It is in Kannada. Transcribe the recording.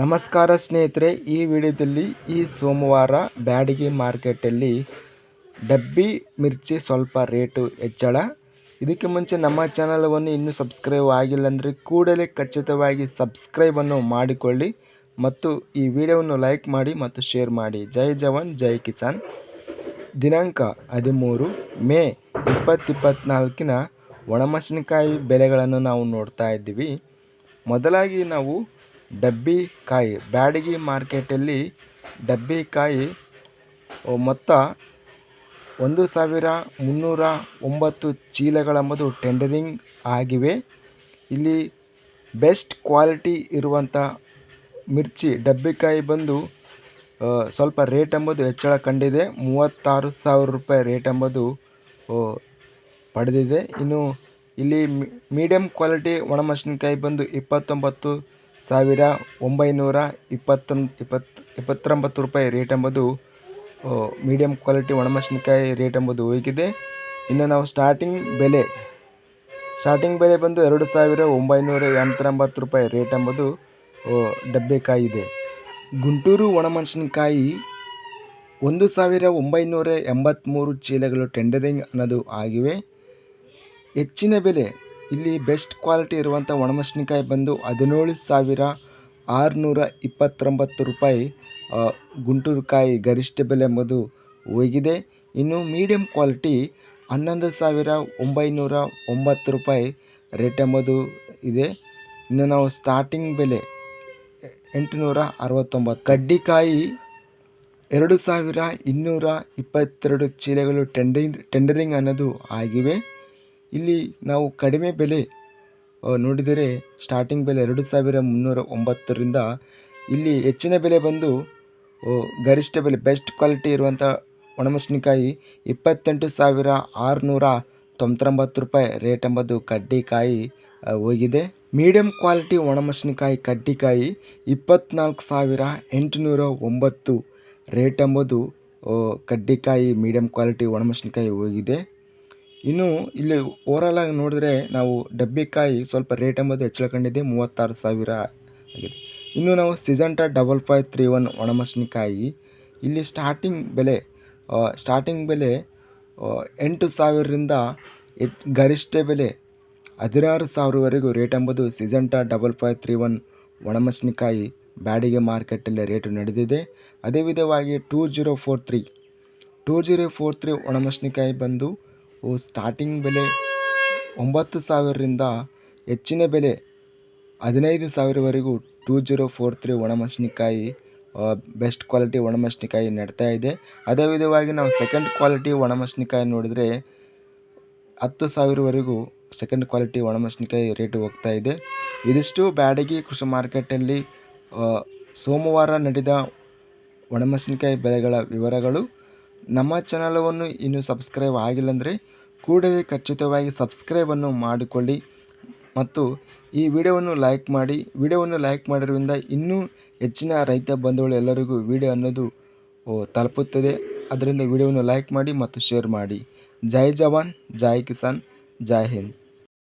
ನಮಸ್ಕಾರ ಸ್ನೇಹಿತರೆ, ಈ ವಿಡಿಯೋದಲ್ಲಿ ಈ ಸೋಮವಾರ ಬ್ಯಾಡಗಿ ಮಾರ್ಕೆಟಲ್ಲಿ ಡಬ್ಬಿ ಮಿರ್ಚಿ ಸ್ವಲ್ಪ ರೇಟು ಹೆಚ್ಚಳ. ಇದಕ್ಕೆ ಮುಂಚೆ ನಮ್ಮ ಚಾನಲವನ್ನು ಇನ್ನೂ ಸಬ್ಸ್ಕ್ರೈಬ್ ಆಗಿಲ್ಲ ಅಂದರೆ ಕೂಡಲೇ ಖಚಿತವಾಗಿ ಸಬ್ಸ್ಕ್ರೈಬನ್ನು ಮಾಡಿಕೊಳ್ಳಿ ಮತ್ತು ಈ ವಿಡಿಯೋವನ್ನು ಲೈಕ್ ಮಾಡಿ ಮತ್ತು ಶೇರ್ ಮಾಡಿ. ಜೈ ಜವಾನ್, ಜೈ ಕಿಸಾನ್. ದಿನಾಂಕ ಹದಿಮೂರು, ಮೇ ಇಪ್ಪತ್ತಿಪ್ಪತ್ನಾಲ್ಕಿನ ಒಣಮೆಣಸಿನಕಾಯಿ ಬೆಲೆಗಳನ್ನು ನಾವು ನೋಡ್ತಾ ಇದ್ದೀವಿ. ಮೊದಲಾಗಿ ನಾವು ಡಬ್ಬಿ ಕಾಯಿ. ಬ್ಯಾಡಗಿ ಮಾರ್ಕೆಟಲ್ಲಿ ಡಬ್ಬಿ ಕಾಯಿ ಮೊತ್ತ ಒಂದು ಸಾವಿರ ಮುನ್ನೂರ ಒಂಬತ್ತು ಚೀಲಗಳೆಂಬುದು ಟೆಂಡರಿಂಗ್ ಆಗಿವೆ. ಇಲ್ಲಿ ಬೆಸ್ಟ್ ಕ್ವಾಲಿಟಿ ಇರುವಂಥ ಮಿರ್ಚಿ ಡಬ್ಬಿಕಾಯಿ ಬಂದು ಸ್ವಲ್ಪ ರೇಟ್ ಎಂಬುದು ಹೆಚ್ಚಳ ಕಂಡಿದೆ. ಮೂವತ್ತಾರು ಸಾವಿರ ರೂಪಾಯಿ ರೇಟ್ ಎಂಬುದು ಪಡೆದಿದೆ. ಇನ್ನು ಇಲ್ಲಿ ಮೀಡಿಯಮ್ ಕ್ವಾಲಿಟಿ ಒಣಮೆಣಸಿನ್ಕಾಯಿ ಬಂದು ಇಪ್ಪತ್ತೊಂಬತ್ತು ಸಾವಿರ ಒಂಬೈನೂರ ಇಪ್ಪತ್ತೊಂದು ಇಪ್ಪತ್ತು ಇಪ್ಪತ್ತೊಂಬತ್ತು ರೂಪಾಯಿ ರೇಟ್ ಎಂಬುದು ಮೀಡಿಯಮ್ ಕ್ವಾಲಿಟಿ ಒಣಮೆಣಸಿನ್ಕಾಯಿ ರೇಟ್ ಎಂಬುದು ಹೋಗಿದೆ. ಇನ್ನು ನಾವು ಸ್ಟಾರ್ಟಿಂಗ್ ಬೆಲೆ ಸ್ಟಾರ್ಟಿಂಗ್ ಬೆಲೆ ಬಂದು ಎರಡು ಸಾವಿರ ಒಂಬೈನೂರ ಎಂಬತ್ತೊಂಬತ್ತು ರೂಪಾಯಿ ರೇಟ್ ಎಂಬುದು ಡಬ್ಬೆಕಾಯಿ ಇದೆ ಗುಂಟೂರು ಒಣಮೆಣಸಿನ್ಕಾಯಿ ಒಂದು ಸಾವಿರ ಒಂಬೈನೂರ ಎಂಬತ್ತ್ಮೂರು ಚೀಲಗಳು ಟೆಂಡರಿಂಗ್ ಅನ್ನೋದು ಆಗಿವೆ. ಹೆಚ್ಚಿನ ಬೆಲೆ ಇಲ್ಲಿ ಬೆಸ್ಟ್ ಕ್ವಾಲಿಟಿ ಇರುವಂಥ ಒಣಮೆಣಸಿನ್ಕಾಯಿ ಬಂದು ಹದಿನೇಳು ಸಾವಿರ ಆರುನೂರ ಇಪ್ಪತ್ತೊಂಬತ್ತು ರೂಪಾಯಿ ಗುಂಟೂರುಕಾಯಿ ಗರಿಷ್ಠ ಬೆಲೆ ಎಂಬುದು ಹೋಗಿದೆ. ಇನ್ನು ಮೀಡಿಯಂ ಕ್ವಾಲಿಟಿ ಹನ್ನೊಂದು ಸಾವಿರ ಒಂಬೈನೂರ ಒಂಬತ್ತು ರೂಪಾಯಿ ರೇಟ್ ಎಂಬುದು ಇದೆ. ಇನ್ನು ನಾವು ಸ್ಟಾರ್ಟಿಂಗ್ ಬೆಲೆ ಎಂಟುನೂರ ಅರವತ್ತೊಂಬತ್ತು. ಕಡ್ಡಿಕಾಯಿ ಎರಡು ಸಾವಿರ ಇನ್ನೂರ ಇಪ್ಪತ್ತೆರಡು ಚೀಲಗಳು ಟೆಂಡರಿಂಗ್ ಟೆಂಡರಿಂಗ್ ಅನ್ನೋದು ಆಗಿವೆ. ಇಲ್ಲಿ ನಾವು ಕಡಿಮೆ ಬೆಲೆ ನೋಡಿದರೆ ಸ್ಟಾರ್ಟಿಂಗ್ ಬೆಲೆ ಎರಡು ಸಾವಿರ ಮುನ್ನೂರ ಒಂಬತ್ತರಿಂದ ಇಲ್ಲಿ ಹೆಚ್ಚಿನ ಬೆಲೆ ಬಂದು ಗರಿಷ್ಠ ಬೆಲೆ ಬೆಸ್ಟ್ ಕ್ವಾಲಿಟಿ ಇರುವಂಥ ಒಣಮೆಣಸಿನಕಾಯಿ ಇಪ್ಪತ್ತೆಂಟು ಸಾವಿರ ಆರುನೂರ ತೊಂಬತ್ತೊಂಬತ್ತು ರೂಪಾಯಿ ರೇಟ್ ಎಂಬುದು ಕಡ್ಡಿಕಾಯಿ ಹೋಗಿದೆ. ಮೀಡಿಯಂ ಕ್ವಾಲಿಟಿ ಒಣಮೆಣಸಿನಕಾಯಿ ಕಡ್ಡಿಕಾಯಿ ಇಪ್ಪತ್ತ್ನಾಲ್ಕು ಸಾವಿರ ಎಂಟುನೂರ ಒಂಬತ್ತು ರೇಟ್ ಎಂಬುದು ಕಡ್ಡಿಕಾಯಿ ಮೀಡಿಯಂ ಕ್ವಾಲಿಟಿ ಒಣಮೆಣಸಿನಕಾಯಿ ಹೋಗಿದೆ. ಇನ್ನು ಇಲ್ಲಿ ಓವರಾಲ್ ಆಗಿ ನೋಡಿದ್ರೆ ನಾವು ಡಬ್ಬಿಕಾಯಿ ಸ್ವಲ್ಪ ರೇಟ್ ಎಂಬುದು ಹೆಚ್ಚಳ ಕಂಡಿದೆ ಮೂವತ್ತಾರು ಸಾವಿರ ಆಗಿದೆ. ಇನ್ನು ನಾವು Syngenta double five three one ಒಣಮೆಣಸಿನಕಾಯಿ, ಇಲ್ಲಿ ಸ್ಟಾರ್ಟಿಂಗ್ ಬೆಲೆ ಸ್ಟಾರ್ಟಿಂಗ್ ಬೆಲೆ ಎಂಟು ಸಾವಿರದಿಂದ ಗರಿಷ್ಠ ಬೆಲೆ ಹದಿನಾರು ಸಾವಿರವರೆಗೂ ರೇಟ್ ಎಂಬುದು Syngenta double five three one ಒಣಮೆಣಸಿನಕಾಯಿ Byadgi ಮಾರ್ಕೆಟಲ್ಲಿ ರೇಟು ನಡೆದಿದೆ. ಅದೇ ವಿಧವಾಗಿ two zero four three two zero four three ಒಣಮೆಣಸಿನಕಾಯಿ ಬಂದು ಸ್ಟಾರ್ಟಿಂಗ್ ಬೆಲೆ ಒಂಬತ್ತು ಸಾವಿರದಿಂದ ಹೆಚ್ಚಿನ ಬೆಲೆ ಹದಿನೈದು ಸಾವಿರವರೆಗೂ ಟೂ ಜೀರೋ ಫೋರ್ ತ್ರೀ ಒಣಮೆಣಸಿನಕಾಯಿ ಬೆಸ್ಟ್ ಕ್ವಾಲಿಟಿ ಒಣಮೆಣಸಿನಕಾಯಿ ನಡ್ತಾ ಇದೆ. ಅದೇ ವಿಧವಾಗಿ ನಾವು ಸೆಕೆಂಡ್ ಕ್ವಾಲಿಟಿ ಒಣಮೆಣಸಿನಕಾಯಿ ನೋಡಿದರೆ ಹತ್ತು ಸಾವಿರವರೆಗೂ ಸೆಕೆಂಡ್ ಕ್ವಾಲಿಟಿ ಒಣಮೆಣಸಿನಕಾಯಿ ರೇಟು ಹೋಗ್ತಾ ಇದೆ. ಇದಿಷ್ಟು ಬ್ಯಾಡಗಿ ಕೃಷಿ ಮಾರ್ಕೆಟಲ್ಲಿ ಸೋಮವಾರ ನಡೆದ ಒಣಮೆಣಸಿನಕಾಯಿ ಬೆಲೆಗಳ ವಿವರಗಳು. ನಮ್ಮ ಚಾನಲವನ್ನು ಇನ್ನೂ ಸಬ್ಸ್ಕ್ರೈಬ್ ಆಗಿಲ್ಲಂದರೆ ಕೂಡಲೇ ಖಚಿತವಾಗಿ ಸಬ್ಸ್ಕ್ರೈಬನ್ನು ಮಾಡಿಕೊಳ್ಳಿ ಮತ್ತು ಈ ವಿಡಿಯೋವನ್ನು ಲೈಕ್ ಮಾಡಿ. ವಿಡಿಯೋವನ್ನು ಲೈಕ್ ಮಾಡಿರೋದ್ರಿಂದ ಇನ್ನೂ ಹೆಚ್ಚಿನ ರೈತ ಬಂಧುಗಳು ಎಲ್ಲರಿಗೂ ವಿಡಿಯೋ ಅನ್ನೋದು ತಲುಪುತ್ತದೆ. ಅದರಿಂದ ವಿಡಿಯೋವನ್ನು ಲೈಕ್ ಮಾಡಿ ಮತ್ತು ಶೇರ್ ಮಾಡಿ. ಜೈ ಜವಾನ್, ಜೈ ಕಿಸಾನ್, ಜೈ ಹಿಂದ್.